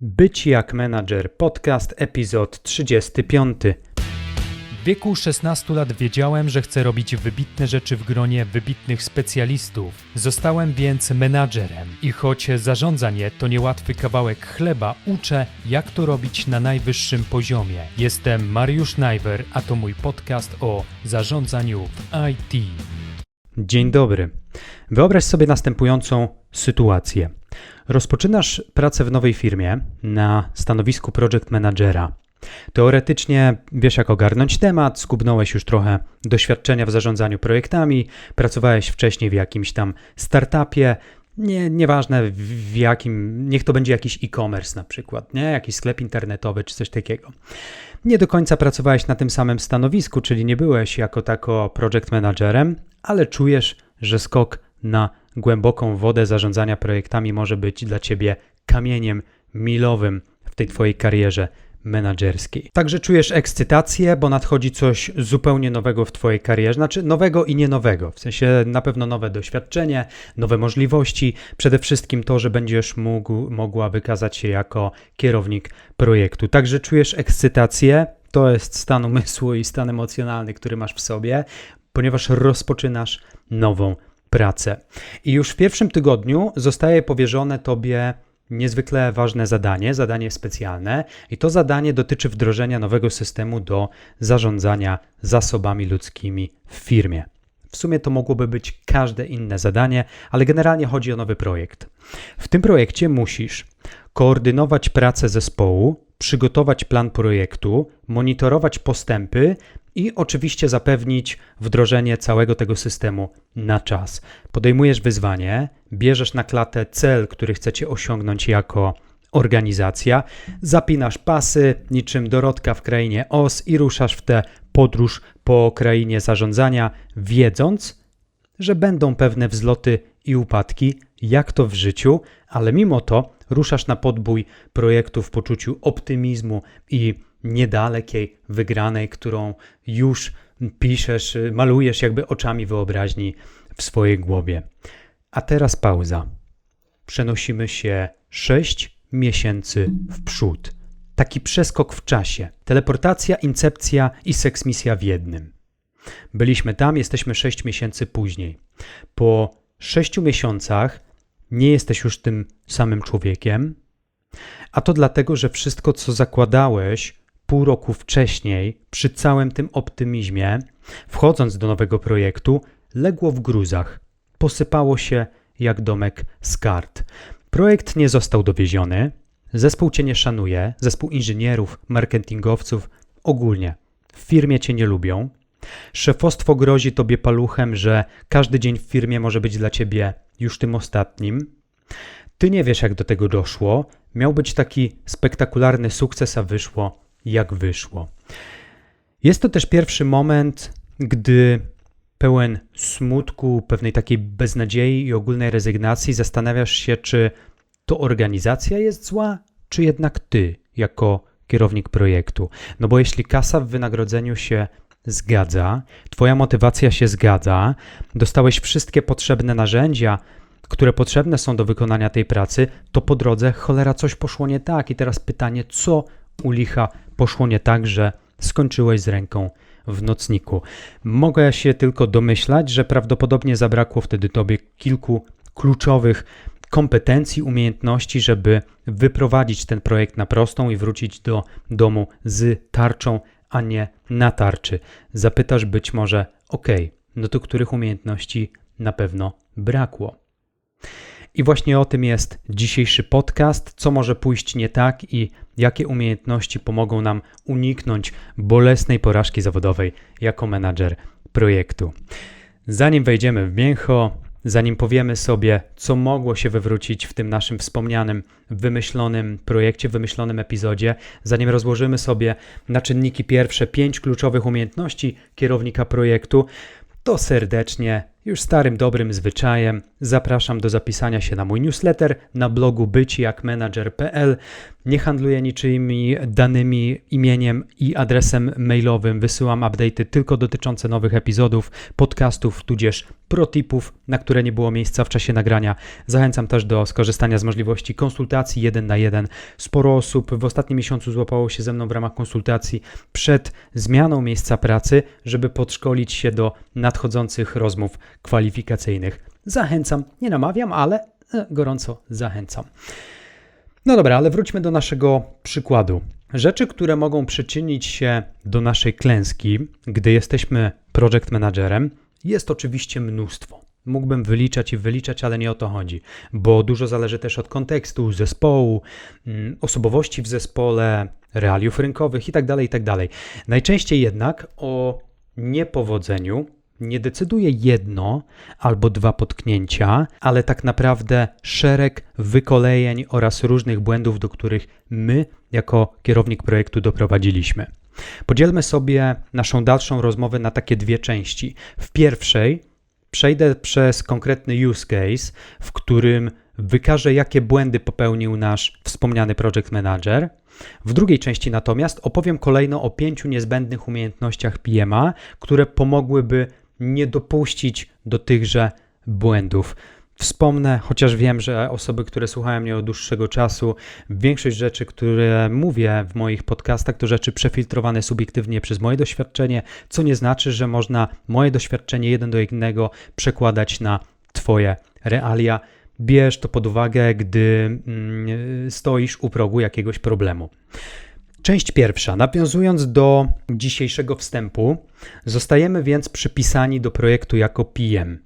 Być jak menadżer podcast epizod 35. W wieku 16 lat wiedziałem, że chcę robić wybitne rzeczy w gronie wybitnych specjalistów. Zostałem więc menadżerem i choć zarządzanie to niełatwy kawałek chleba, uczę, jak to robić na najwyższym poziomie. Jestem Mariusz Najwer, a to mój podcast o zarządzaniu w IT. Dzień dobry. Wyobraź sobie następującą sytuację. Rozpoczynasz pracę w nowej firmie na stanowisku project managera. Teoretycznie wiesz, jak ogarnąć temat, skubnąłeś już trochę doświadczenia w zarządzaniu projektami, pracowałeś wcześniej w jakimś tam startupie, nie, nieważne w, jakim, niech to będzie jakiś e-commerce na przykład, nie? jakiś sklep internetowy czy coś takiego. Nie do końca pracowałeś na tym samym stanowisku, czyli nie byłeś jako tako project managerem, ale czujesz, że skok na głęboką wodę zarządzania projektami może być dla ciebie kamieniem milowym w tej twojej karierze menedżerskiej. Także czujesz ekscytację, bo nadchodzi coś zupełnie nowego w Twojej karierze, znaczy nowego i nie nowego, w sensie na pewno nowe doświadczenie, nowe możliwości, przede wszystkim to, że będziesz mógł, mogła wykazać się jako kierownik projektu. Także czujesz ekscytację, to jest stan umysłu i stan emocjonalny, który masz w sobie, ponieważ rozpoczynasz nową pracę. I już w pierwszym tygodniu zostaje powierzone Tobie niezwykle ważne zadanie, zadanie specjalne, i to zadanie dotyczy wdrożenia nowego systemu do zarządzania zasobami ludzkimi w firmie. W sumie to mogłoby być każde inne zadanie, ale generalnie chodzi o nowy projekt. W tym projekcie musisz koordynować pracę zespołu, przygotować plan projektu, monitorować postępy i oczywiście zapewnić wdrożenie całego tego systemu na czas. Podejmujesz wyzwanie, bierzesz na klatę cel, który chcecie osiągnąć jako organizacja, zapinasz pasy niczym Dorotka w krainie OS i ruszasz w tę podróż po krainie zarządzania, wiedząc, że będą pewne wzloty i upadki, jak to w życiu, ale mimo to ruszasz na podbój projektu w poczuciu optymizmu i niedalekiej wygranej, którą już piszesz, malujesz jakby oczami wyobraźni w swojej głowie. A teraz pauza. Przenosimy się 6 miesięcy w przód. Taki przeskok w czasie. Teleportacja, incepcja i seksmisja w jednym. Byliśmy tam, jesteśmy 6 miesięcy później. Po 6 miesiącach nie jesteś już tym samym człowiekiem, a to dlatego, że wszystko, co zakładałeś pół roku wcześniej, przy całym tym optymizmie, wchodząc do nowego projektu, legło w gruzach. Posypało się jak domek z kart. Projekt nie został dowieziony, zespół cię nie szanuje, zespół inżynierów, marketingowców ogólnie w firmie cię nie lubią. Szefostwo grozi tobie paluchem, że każdy dzień w firmie może być dla ciebie już tym ostatnim. Ty nie wiesz, jak do tego doszło. Miał być taki spektakularny sukces, a wyszło jak wyszło. Jest to też pierwszy moment, gdy pełen smutku, pewnej takiej beznadziei i ogólnej rezygnacji zastanawiasz się, czy to organizacja jest zła, czy jednak ty, jako kierownik projektu. No bo jeśli kasa w wynagrodzeniu się zgadza, Twoja motywacja się zgadza, dostałeś wszystkie potrzebne narzędzia, które potrzebne są do wykonania tej pracy, to po drodze cholera coś poszło nie tak. I teraz pytanie, co u licha poszło nie tak, że skończyłeś z ręką w nocniku. Mogę się tylko domyślać, że prawdopodobnie zabrakło wtedy tobie kilku kluczowych kompetencji, umiejętności, żeby wyprowadzić ten projekt na prostą i wrócić do domu z tarczą, a nie na tarczy. Zapytasz być może, ok, no to których umiejętności na pewno brakło? I właśnie o tym jest dzisiejszy podcast, co może pójść nie tak i jakie umiejętności pomogą nam uniknąć bolesnej porażki zawodowej jako menadżer projektu. Zanim wejdziemy w mięcho, zanim powiemy sobie, co mogło się wywrócić w tym naszym wspomnianym, wymyślonym projekcie, wymyślonym epizodzie, zanim rozłożymy sobie na czynniki pierwsze pięć kluczowych umiejętności kierownika projektu, to serdecznie już starym dobrym zwyczajem zapraszam do zapisania się na mój newsletter na blogu bycijakmanager.pl. Nie handluję niczyimi danymi, imieniem i adresem mailowym. Wysyłam update'y tylko dotyczące nowych epizodów, podcastów, tudzież protipów, na które nie było miejsca w czasie nagrania. Zachęcam też do skorzystania z możliwości konsultacji jeden na jeden. Sporo osób w ostatnim miesiącu złapało się ze mną w ramach konsultacji przed zmianą miejsca pracy, żeby podszkolić się do nadchodzących rozmów kwalifikacyjnych. Zachęcam, nie namawiam, ale e, gorąco zachęcam. No dobra, ale wróćmy do naszego przykładu. Rzeczy, które mogą przyczynić się do naszej klęski, gdy jesteśmy project managerem, jest oczywiście mnóstwo. Mógłbym wyliczać i wyliczać, ale nie o to chodzi, bo dużo zależy też od kontekstu, zespołu, mm, osobowości w zespole, realiów rynkowych itd. itd. Najczęściej jednak o niepowodzeniu nie decyduje jedno albo dwa potknięcia, ale tak naprawdę szereg wykolejeń oraz różnych błędów, do których my, jako kierownik projektu, doprowadziliśmy. Podzielmy sobie naszą dalszą rozmowę na takie dwie części. W pierwszej przejdę przez konkretny use case, w którym wykażę, jakie błędy popełnił nasz wspomniany project manager. W drugiej części natomiast opowiem kolejno o pięciu niezbędnych umiejętnościach PMA, które pomogłyby nie dopuścić do tychże błędów. Wspomnę, chociaż wiem, że osoby, które słuchają mnie od dłuższego czasu, większość rzeczy, które mówię w moich podcastach, to rzeczy przefiltrowane subiektywnie przez moje doświadczenie, co nie znaczy, że można moje doświadczenie jeden do jednego przekładać na Twoje realia. Bierz to pod uwagę, gdy mm, stoisz u progu jakiegoś problemu. Część pierwsza. Nawiązując do dzisiejszego wstępu, zostajemy więc przypisani do projektu jako PM.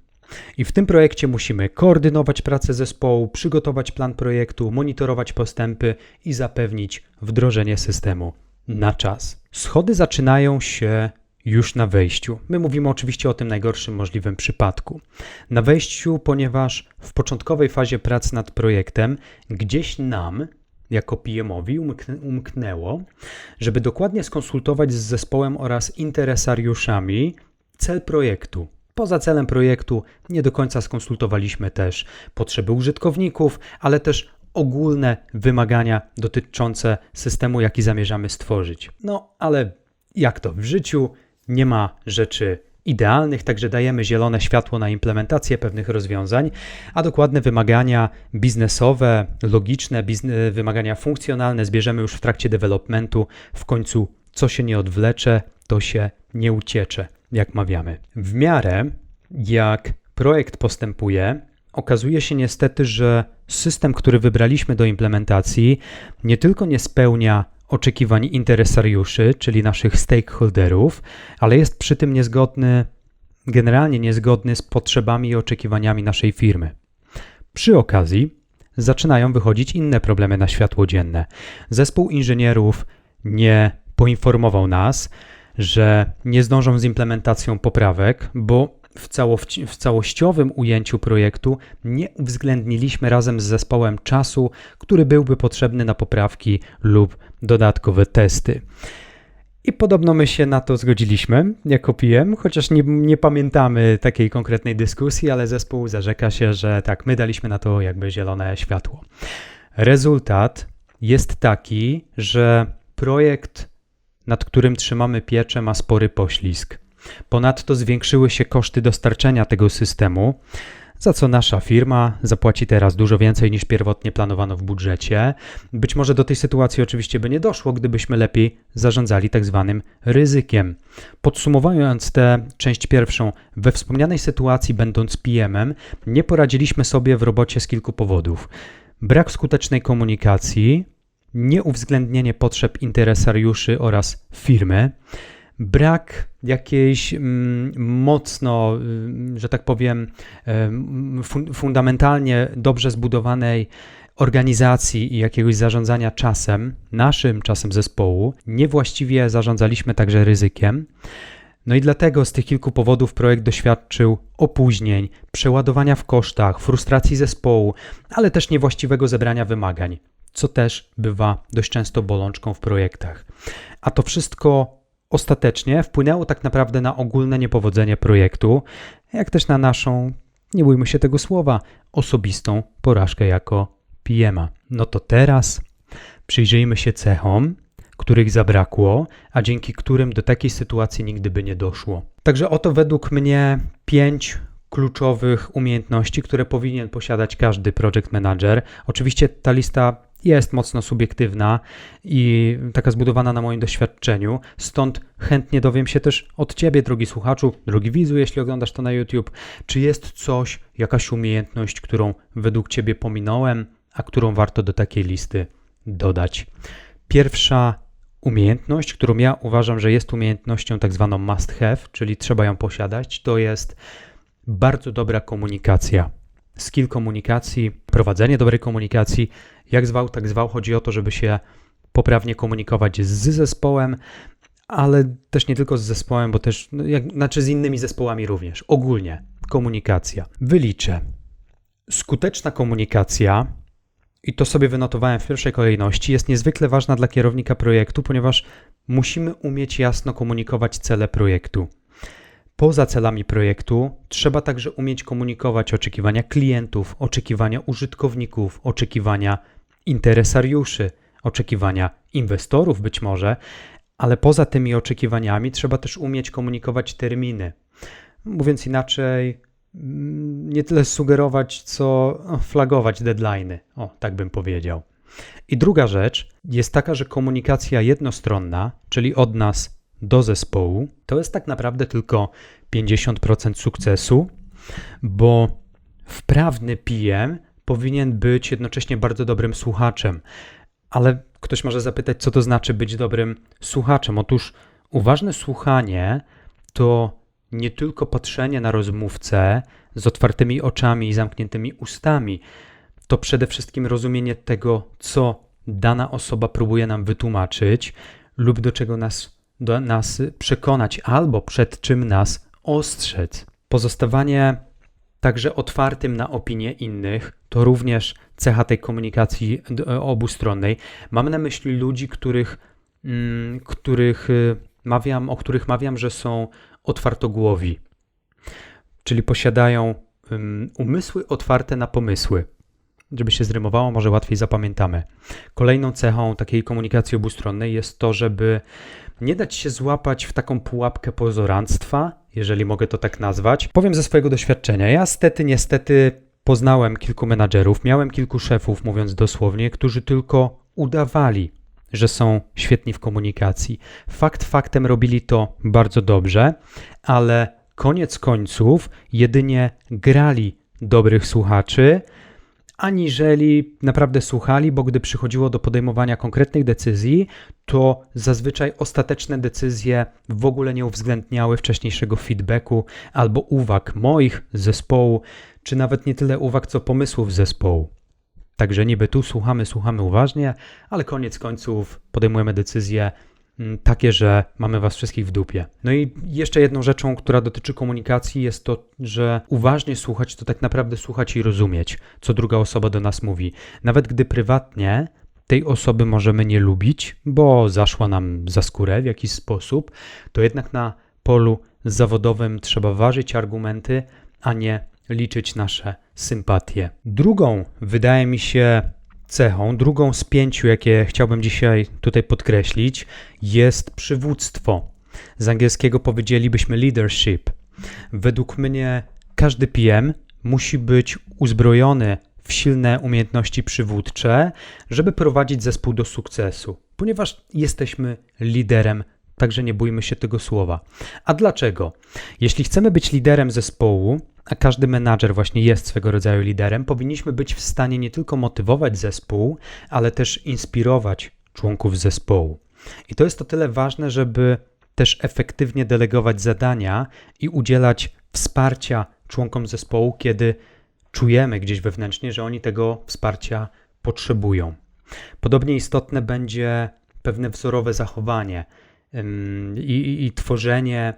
I w tym projekcie musimy koordynować pracę zespołu, przygotować plan projektu, monitorować postępy i zapewnić wdrożenie systemu na czas. Schody zaczynają się już na wejściu. My mówimy oczywiście o tym najgorszym możliwym przypadku. Na wejściu, ponieważ w początkowej fazie prac nad projektem gdzieś nam, jako PM-owi, umknęło, żeby dokładnie skonsultować z zespołem oraz interesariuszami cel projektu. Poza celem projektu nie do końca skonsultowaliśmy też potrzeby użytkowników, ale też ogólne wymagania dotyczące systemu, jaki zamierzamy stworzyć. No, ale jak to w życiu, nie ma rzeczy idealnych, także dajemy zielone światło na implementację pewnych rozwiązań, a dokładne wymagania biznesowe, logiczne, bizne, wymagania funkcjonalne zbierzemy już w trakcie developmentu. W końcu, co się nie odwlecze, to się nie uciecze, jak mawiamy. W miarę jak projekt postępuje, okazuje się niestety, że system, który wybraliśmy do implementacji, nie tylko nie spełnia oczekiwań interesariuszy, czyli naszych stakeholderów, ale jest przy tym niezgodny, generalnie niezgodny z potrzebami i oczekiwaniami naszej firmy. Przy okazji zaczynają wychodzić inne problemy na światło dzienne. Zespół inżynierów nie poinformował nas, że nie zdążą z implementacją poprawek, bo w, całości, w całościowym ujęciu projektu nie uwzględniliśmy razem z zespołem czasu, który byłby potrzebny na poprawki lub dodatkowe testy. I podobno my się na to zgodziliśmy jako PM, chociaż nie, nie, pamiętamy takiej konkretnej dyskusji, ale zespół zarzeka się, że tak, my daliśmy na to jakby zielone światło. Rezultat jest taki, że projekt, nad którym trzymamy pieczę, ma spory poślizg. Ponadto zwiększyły się koszty dostarczenia tego systemu, za co nasza firma zapłaci teraz dużo więcej niż pierwotnie planowano w budżecie. Być może do tej sytuacji oczywiście by nie doszło, gdybyśmy lepiej zarządzali tak zwanym ryzykiem. Podsumowując tę część pierwszą, we wspomnianej sytuacji, będąc PM-em, nie poradziliśmy sobie w robocie z kilku powodów. Brak skutecznej komunikacji, nieuwzględnienie potrzeb interesariuszy oraz firmy, brak jakiejś mm, mocno, y, że tak powiem, fundamentalnie dobrze zbudowanej organizacji i jakiegoś zarządzania czasem, naszym czasem zespołu, niewłaściwie zarządzaliśmy także ryzykiem. No i dlatego z tych kilku powodów projekt doświadczył opóźnień, przeładowania w kosztach, frustracji zespołu, ale też niewłaściwego zebrania wymagań, co też bywa dość często bolączką w projektach. A to wszystko ostatecznie wpłynęło tak naprawdę na ogólne niepowodzenie projektu, jak też na naszą, nie bójmy się tego słowa, osobistą porażkę jako PM-a. No to teraz przyjrzyjmy się cechom, których zabrakło, a dzięki którym do takiej sytuacji nigdy by nie doszło. Także oto według mnie pięć kluczowych umiejętności, które powinien posiadać każdy project manager. Oczywiście ta lista jest mocno subiektywna i taka zbudowana na moim doświadczeniu, stąd chętnie dowiem się też od Ciebie, drogi słuchaczu, drogi widzu, jeśli oglądasz to na YouTube, czy jest coś, jakaś umiejętność, którą według Ciebie pominąłem, a którą warto do takiej listy dodać. Pierwsza umiejętność, którą ja uważam, że jest umiejętnością tak zwaną must have, czyli trzeba ją posiadać, to jest bardzo dobra komunikacja. Skill komunikacji, prowadzenie dobrej komunikacji, jak zwał, tak zwał, chodzi o to, żeby się poprawnie komunikować z zespołem, ale też nie tylko z zespołem, bo też, no jak, znaczy z innymi zespołami również. Ogólnie komunikacja. Wyliczę. Skuteczna komunikacja, i to sobie wynotowałem w pierwszej kolejności, jest niezwykle ważna dla kierownika projektu, ponieważ musimy umieć jasno komunikować cele projektu. Poza celami projektu trzeba także umieć komunikować oczekiwania klientów, oczekiwania użytkowników, oczekiwania interesariuszy, oczekiwania inwestorów być może, ale poza tymi oczekiwaniami trzeba też umieć komunikować terminy. Mówiąc inaczej, nie tyle sugerować, co flagować deadlines. O, tak bym powiedział. I druga rzecz jest taka, że komunikacja jednostronna, czyli od nas do zespołu, to jest tak naprawdę tylko 50% sukcesu, bo wprawny PM powinien być jednocześnie bardzo dobrym słuchaczem. Ale ktoś może zapytać, co to znaczy być dobrym słuchaczem? Otóż uważne słuchanie to nie tylko patrzenie na rozmówcę z otwartymi oczami i zamkniętymi ustami, to przede wszystkim rozumienie tego, co dana osoba próbuje nam wytłumaczyć lub do czego nas, do nas przekonać, albo przed czym nas ostrzec. Pozostawanie także otwartym na opinie innych to również cecha tej komunikacji d- obustronnej. Mam na myśli ludzi, których, mm, których y, mawiam, o których mawiam, że są otwartogłowi, czyli posiadają umysły otwarte na pomysły. Żeby się zrymowało, może łatwiej zapamiętamy. Kolejną cechą takiej komunikacji obustronnej jest to, żeby nie dać się złapać w taką pułapkę pozoranstwa, jeżeli mogę to tak nazwać. Powiem ze swojego doświadczenia. Ja stety, niestety poznałem kilku menadżerów, miałem kilku szefów, mówiąc dosłownie, którzy tylko udawali, że są świetni w komunikacji. Fakt faktem robili to bardzo dobrze, ale koniec końców jedynie grali dobrych słuchaczy, aniżeli naprawdę słuchali, bo gdy przychodziło do podejmowania konkretnych decyzji, to zazwyczaj ostateczne decyzje w ogóle nie uwzględniały wcześniejszego feedbacku albo uwag moich zespołu, czy nawet nie tyle uwag, co pomysłów zespołu. Także niby tu słuchamy, słuchamy uważnie, ale koniec końców podejmujemy decyzje mm, takie, że mamy was wszystkich w dupie. No i jeszcze jedną rzeczą, która dotyczy komunikacji, jest to, że uważnie słuchać to tak naprawdę słuchać i rozumieć, co druga osoba do nas mówi. Nawet gdy prywatnie tej osoby możemy nie lubić, bo zaszła nam za skórę w jakiś sposób, to jednak na polu zawodowym trzeba ważyć argumenty, a nie liczyć nasze sympatie. Drugą, wydaje mi się, cechą, drugą z pięciu, jakie chciałbym dzisiaj tutaj podkreślić, jest przywództwo. Z angielskiego powiedzielibyśmy leadership. Według mnie każdy PM musi być uzbrojony w silne umiejętności przywódcze, żeby prowadzić zespół do sukcesu, ponieważ jesteśmy liderem, także nie bójmy się tego słowa. A dlaczego? Jeśli chcemy być liderem zespołu, a każdy menadżer właśnie jest swego rodzaju liderem, powinniśmy być w stanie nie tylko motywować zespół, ale też inspirować członków zespołu. I to jest o tyle ważne, żeby też efektywnie delegować zadania i udzielać wsparcia członkom zespołu, kiedy czujemy gdzieś wewnętrznie, że oni tego wsparcia potrzebują. Podobnie istotne będzie pewne wzorowe zachowanie i, i, tworzenie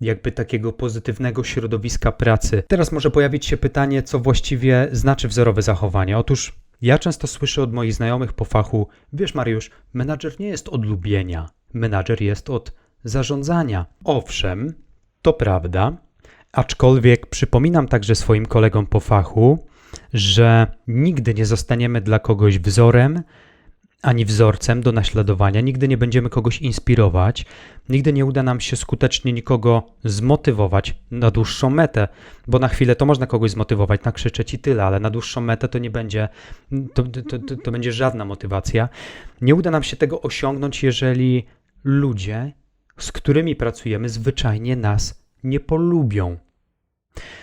jakby takiego pozytywnego środowiska pracy. Teraz może pojawić się pytanie, co właściwie znaczy wzorowe zachowanie. Otóż ja często słyszę od moich znajomych po fachu, wiesz Mariusz, menadżer nie jest od lubienia, menadżer jest od zarządzania. Owszem, to prawda, aczkolwiek przypominam także swoim kolegom po fachu, że nigdy nie zostaniemy dla kogoś wzorem ani wzorcem do naśladowania, nigdy nie będziemy kogoś inspirować, nigdy nie uda nam się skutecznie nikogo zmotywować na dłuższą metę, bo na chwilę to można kogoś zmotywować, nakrzyczeć i tyle, ale na dłuższą metę to nie będzie, to, to, to, to będzie żadna motywacja. Nie uda nam się tego osiągnąć, jeżeli ludzie, z którymi pracujemy, zwyczajnie nas nie polubią.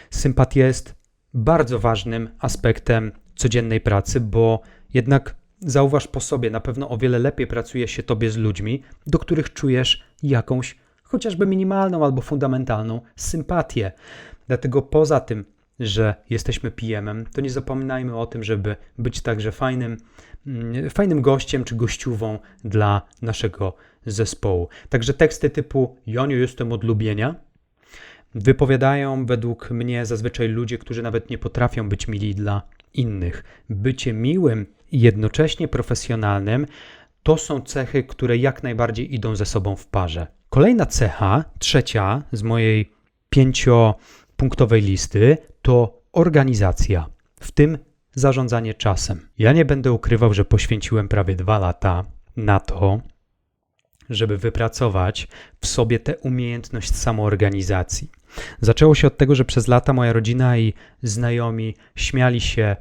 Sympatia jest bardzo ważnym aspektem codziennej pracy, bo jednak zauważ po sobie, na pewno o wiele lepiej pracuje się tobie z ludźmi, do których czujesz jakąś, chociażby minimalną albo fundamentalną sympatię. Dlatego poza tym, że jesteśmy PM-em, to nie zapominajmy o tym, żeby być także fajnym, mm, fajnym gościem czy gościuwą dla naszego zespołu. Także teksty typu Joniu, jestem od lubienia wypowiadają według mnie zazwyczaj ludzie, którzy nawet nie potrafią być mili dla innych. Bycie miłym i jednocześnie profesjonalnym to są cechy, które jak najbardziej idą ze sobą w parze. Kolejna cecha, trzecia z mojej pięciopunktowej listy, to organizacja, w tym zarządzanie czasem. Ja nie będę ukrywał, że poświęciłem prawie dwa lata na to, żeby wypracować w sobie tę umiejętność samoorganizacji. Zaczęło się od tego, że przez lata moja rodzina i znajomi śmiali się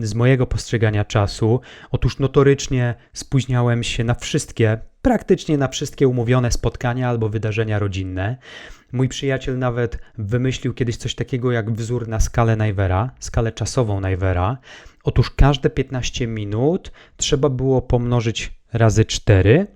z mojego postrzegania czasu. Otóż notorycznie spóźniałem się na wszystkie, praktycznie na wszystkie umówione spotkania albo wydarzenia rodzinne. Mój przyjaciel nawet wymyślił kiedyś coś takiego jak wzór na skalę Najwera, skalę czasową Najwera. Otóż każde 15 minut trzeba było pomnożyć razy 4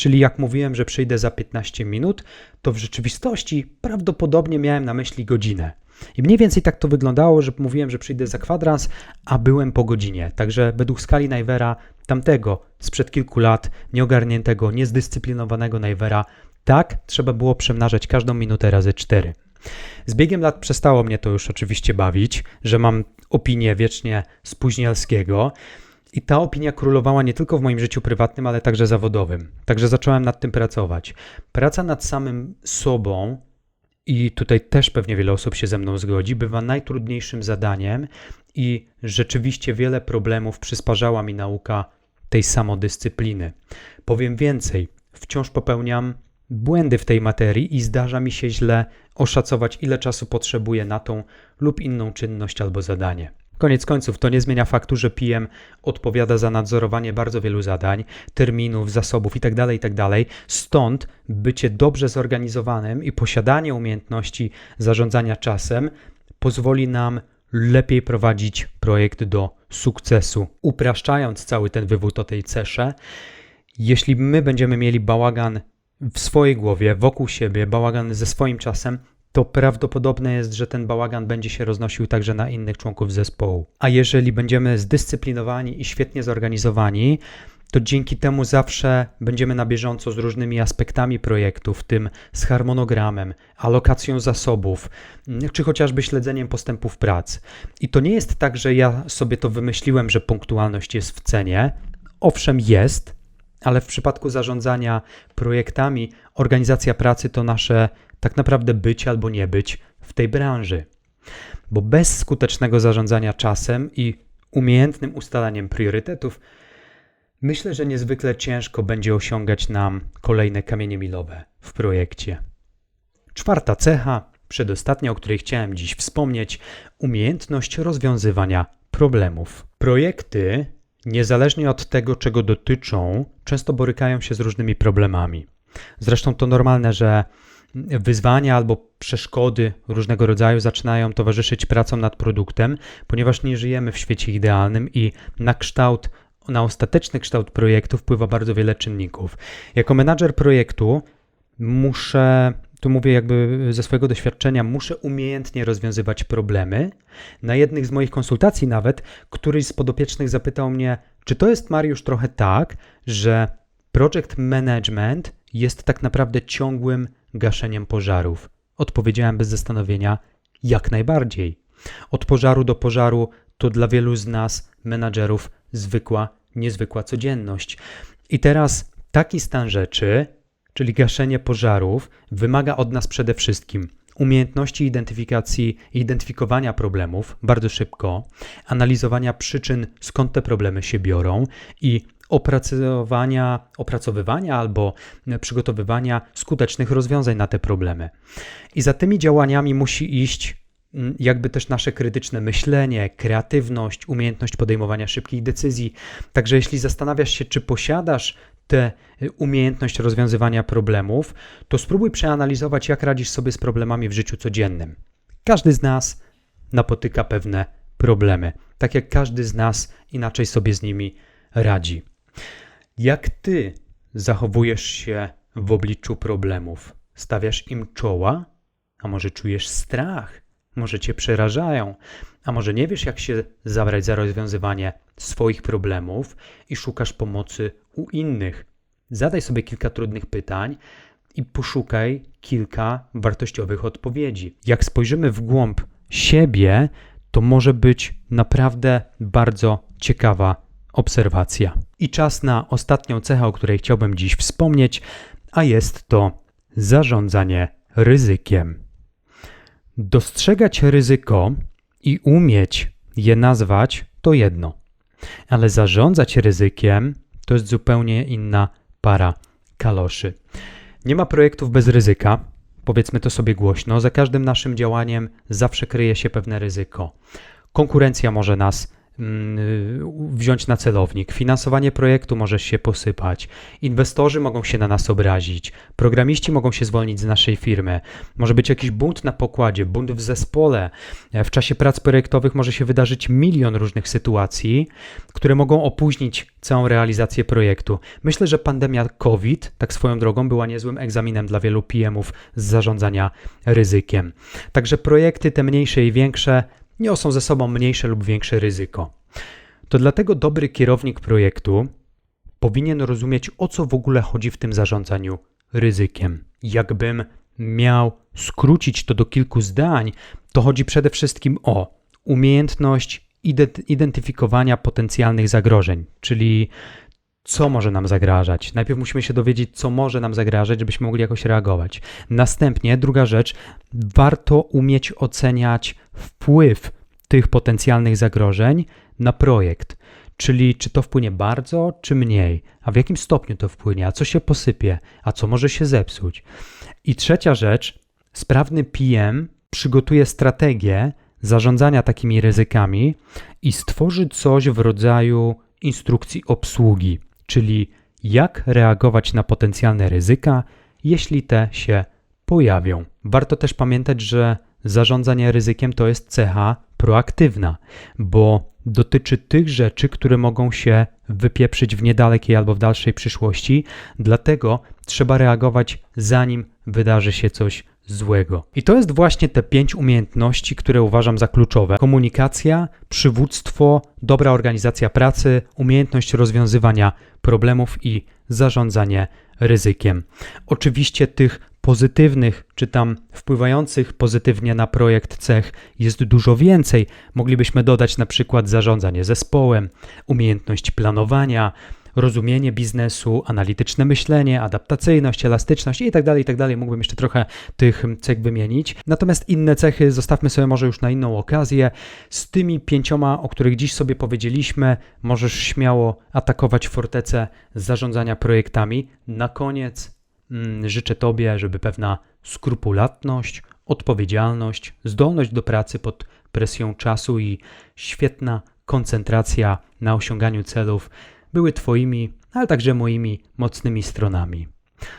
Czyli jak mówiłem, że przyjdę za 15 minut, to w rzeczywistości prawdopodobnie miałem na myśli godzinę. I mniej więcej tak to wyglądało, że mówiłem, że przyjdę za kwadrans, a byłem po godzinie. Także według skali Najwera, tamtego sprzed kilku lat, nieogarniętego, niezdyscyplinowanego Najwera, tak trzeba było przemnażać każdą minutę razy 4. Z biegiem lat przestało mnie to już oczywiście bawić, że mam opinię wiecznie spóźnialskiego. I ta opinia królowała nie tylko w moim życiu prywatnym, ale także zawodowym. Także zacząłem nad tym pracować. Praca nad samym sobą, i tutaj też pewnie wiele osób się ze mną zgodzi, bywa najtrudniejszym zadaniem, i rzeczywiście wiele problemów przysparzała mi nauka tej samodyscypliny. Powiem więcej, wciąż popełniam błędy w tej materii i zdarza mi się źle oszacować, ile czasu potrzebuję na tą lub inną czynność albo zadanie. Koniec końców to nie zmienia faktu, że PM odpowiada za nadzorowanie bardzo wielu zadań, terminów, zasobów itd., itd. Stąd bycie dobrze zorganizowanym i posiadanie umiejętności zarządzania czasem pozwoli nam lepiej prowadzić projekt do sukcesu. Upraszczając cały ten wywód o tej cesze, jeśli my będziemy mieli bałagan w swojej głowie, wokół siebie, bałagan ze swoim czasem, to prawdopodobne jest, że ten bałagan będzie się roznosił także na innych członków zespołu. A jeżeli będziemy zdyscyplinowani i świetnie zorganizowani, to dzięki temu zawsze będziemy na bieżąco z różnymi aspektami projektu, w tym z harmonogramem, alokacją zasobów, czy chociażby śledzeniem postępów prac. I to nie jest tak, że ja sobie to wymyśliłem, że punktualność jest w cenie. Owszem, jest, ale w przypadku zarządzania projektami, organizacja pracy to nasze tak naprawdę być albo nie być w tej branży. Bo bez skutecznego zarządzania czasem i umiejętnym ustalaniem priorytetów, myślę, że niezwykle ciężko będzie osiągać nam kolejne kamienie milowe w projekcie. Czwarta cecha, przedostatnia, o której chciałem dziś wspomnieć, umiejętność rozwiązywania problemów. Projekty, niezależnie od tego, czego dotyczą, często borykają się z różnymi problemami. Zresztą to normalne, że wyzwania albo przeszkody różnego rodzaju zaczynają towarzyszyć pracom nad produktem, ponieważ nie żyjemy w świecie idealnym i na kształt, na ostateczny kształt projektu wpływa bardzo wiele czynników. Jako menadżer projektu muszę, tu mówię jakby ze swojego doświadczenia, muszę umiejętnie rozwiązywać problemy. Na jednych z moich konsultacji nawet któryś z podopiecznych zapytał mnie, czy to jest Mariusz trochę tak, że project management jest tak naprawdę ciągłym gaszeniem pożarów? Odpowiedziałem bez zastanowienia: jak najbardziej. Od pożaru do pożaru to dla wielu z nas, menadżerów, zwykła, niezwykła codzienność. I teraz taki stan rzeczy, czyli gaszenie pożarów, wymaga od nas przede wszystkim umiejętności identyfikacji i identyfikowania problemów bardzo szybko, analizowania przyczyn, skąd te problemy się biorą i opracowania, opracowywania albo przygotowywania skutecznych rozwiązań na te problemy. I za tymi działaniami musi iść mm, jakby też nasze krytyczne myślenie, kreatywność, umiejętność podejmowania szybkich decyzji. Także jeśli zastanawiasz się, czy posiadasz tę umiejętność rozwiązywania problemów, to spróbuj przeanalizować, jak radzisz sobie z problemami w życiu codziennym. Każdy z nas napotyka pewne problemy, tak jak każdy z nas inaczej sobie z nimi radzi. Jak ty zachowujesz się w obliczu problemów? Stawiasz im czoła? A może czujesz strach? Może cię przerażają? A może nie wiesz, jak się zabrać za rozwiązywanie swoich problemów i szukasz pomocy u innych? Zadaj sobie kilka trudnych pytań i poszukaj kilka wartościowych odpowiedzi. Jak spojrzymy w głąb siebie, to może być naprawdę bardzo ciekawa obserwacja. I czas na ostatnią cechę, o której chciałbym dziś wspomnieć, a jest to zarządzanie ryzykiem. Dostrzegać ryzyko i umieć je nazwać to jedno, ale zarządzać ryzykiem to jest zupełnie inna para kaloszy. Nie ma projektów bez ryzyka, powiedzmy to sobie głośno. Za każdym naszym działaniem zawsze kryje się pewne ryzyko. Konkurencja może nas wziąć na celownik. Finansowanie projektu może się posypać. Inwestorzy mogą się na nas obrazić. Programiści mogą się zwolnić z naszej firmy. Może być jakiś bunt na pokładzie, bunt w zespole. W czasie prac projektowych może się wydarzyć milion różnych sytuacji, które mogą opóźnić całą realizację projektu. Myślę, że pandemia COVID, tak swoją drogą, była niezłym egzaminem dla wielu PM-ów z zarządzania ryzykiem. Także projekty te mniejsze i większe niosą ze sobą mniejsze lub większe ryzyko. To dlatego dobry kierownik projektu powinien rozumieć, o co w ogóle chodzi w tym zarządzaniu ryzykiem. Jakbym miał skrócić to do kilku zdań, to chodzi przede wszystkim o umiejętność identyfikowania potencjalnych zagrożeń, czyli co może nam zagrażać. Najpierw musimy się dowiedzieć, co może nam zagrażać, żebyśmy mogli jakoś reagować. Następnie, druga rzecz, warto umieć oceniać wpływ tych potencjalnych zagrożeń na projekt. Czyli czy to wpłynie bardzo, czy mniej, a w jakim stopniu to wpłynie, a co się posypie, a co może się zepsuć. I trzecia rzecz, sprawny PM przygotuje strategię zarządzania takimi ryzykami i stworzy coś w rodzaju instrukcji obsługi, czyli jak reagować na potencjalne ryzyka, jeśli te się pojawią. Warto też pamiętać, że zarządzanie ryzykiem to jest cecha proaktywna, bo dotyczy tych rzeczy, które mogą się wypieprzyć w niedalekiej albo w dalszej przyszłości, dlatego trzeba reagować zanim wydarzy się coś złego. I to jest właśnie te pięć umiejętności, które uważam za kluczowe: komunikacja, przywództwo, dobra organizacja pracy, umiejętność rozwiązywania problemów i zarządzanie ryzykiem. Oczywiście tych pozytywnych, czy tam wpływających pozytywnie na projekt cech jest dużo więcej. Moglibyśmy dodać na przykład zarządzanie zespołem, umiejętność planowania, rozumienie biznesu, analityczne myślenie, adaptacyjność, elastyczność itd., tak itd. Tak Mógłbym jeszcze trochę tych cech wymienić. Natomiast inne cechy zostawmy sobie może już na inną okazję. Z tymi pięcioma, o których dziś sobie powiedzieliśmy, możesz śmiało atakować fortecę zarządzania projektami. Na koniec mm, życzę Tobie, żeby pewna skrupulatność, odpowiedzialność, zdolność do pracy pod presją czasu i świetna koncentracja na osiąganiu celów były Twoimi, ale także moimi mocnymi stronami.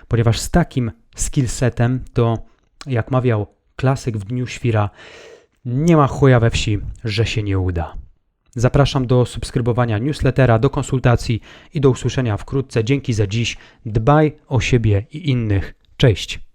Ponieważ z takim skillsetem to, jak mawiał klasyk w Dniu Świra, nie ma chuja we wsi, że się nie uda. Zapraszam do subskrybowania newslettera, do konsultacji i do usłyszenia wkrótce. Dzięki za dziś. Dbaj o siebie i innych. Cześć.